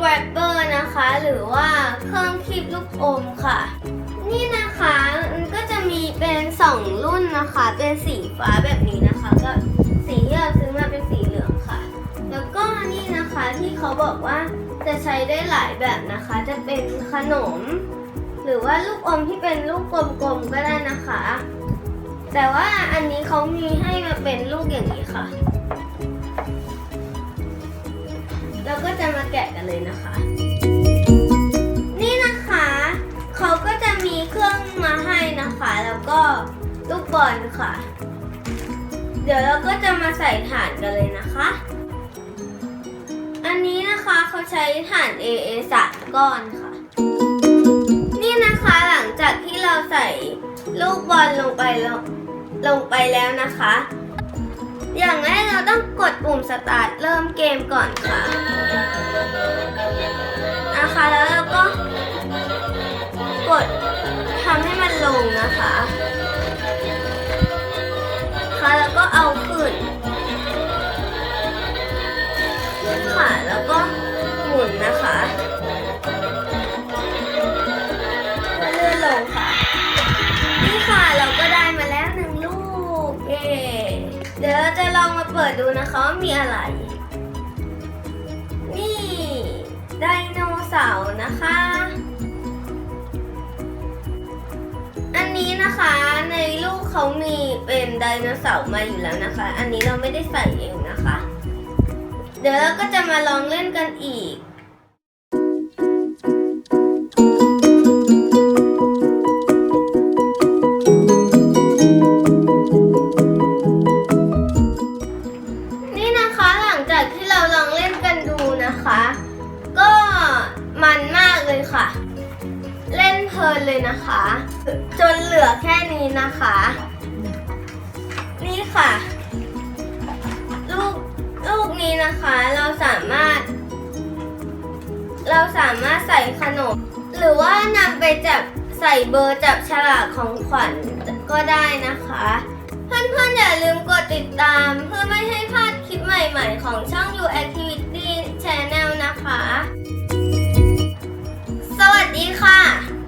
grabber นะคะ หรือว่าเครื่องคีบลูกอมค่ะ นี่นะคะมันก็จะมีเป็น 2 รุ่นนะคะ เป็นสีฟ้าแบบนี้นะคะ ก็สีที่เราซื้อมาเป็นสีเหลืองค่ะ แล้วก็นี่นะคะที่เขาบอกว่าจะใช้ได้หลายแบบนะคะ จะเป็นขนม หรือว่าลูกอมที่เป็นลูกกลมๆก็ได้นะคะ แต่ว่าอันนี้เขามีให้มาเป็นลูกอย่างนี้ค่ะ เลยนะคะ นี่นะคะเขาก็จะมีเครื่องมาให้นะคะ แล้วก็ลูกบอลค่ะ เดี๋ยวเราก็จะมาใส่ถ่านกันเลยนะคะ อันนี้นะคะเขาใช้ถ่าน AA สามก้อนค่ะ นี่นะคะหลังจากที่เราใส่ลูกบอลลงไปแล้วลงไปแล้วนะคะ อย่างแรกเราต้องกดปุ่มสตาร์ทเริ่มเกมก่อนค่ะ ลงนะคะค่ะแล้วก็เอาขึ้นค่ะแล้วก็หมุนนะคะแล้วเลื่อนลงค่ะ นี่ค่ะเราก็ได้มาแล้วหนึ่งลูกเย้เดี๋ยวเราจะลองมาเปิดดูนะคะว่ามีอะไร นี่ไดโนเสาร์นะคะ นะคะ ในลูกเขามีเป็นไดโนเสาร์มาอยู่แล้วนะคะ อันนี้เราไม่ได้ใส่เองนะคะ เดี๋ยวเราก็จะมาลองเล่นกันอีกนี่นะคะหลังจากที่เราลองเล่นกันดูนะคะ ก็มันมากเลยค่ะ เลยนะคะ จนเหลือแค่นี้นะคะ นี่ค่ะ ลูกลูกนี้นะคะเราสามารถ เราสามารถใส่ขนม หรือว่านำไปจับใส่เบอร์จับฉลากของขวัญก็ได้นะคะ เพื่อนๆอย่าลืมกดติดตาม เพื่อไม่ให้พลาดคลิปใหม่ๆ ของช่อง You Activity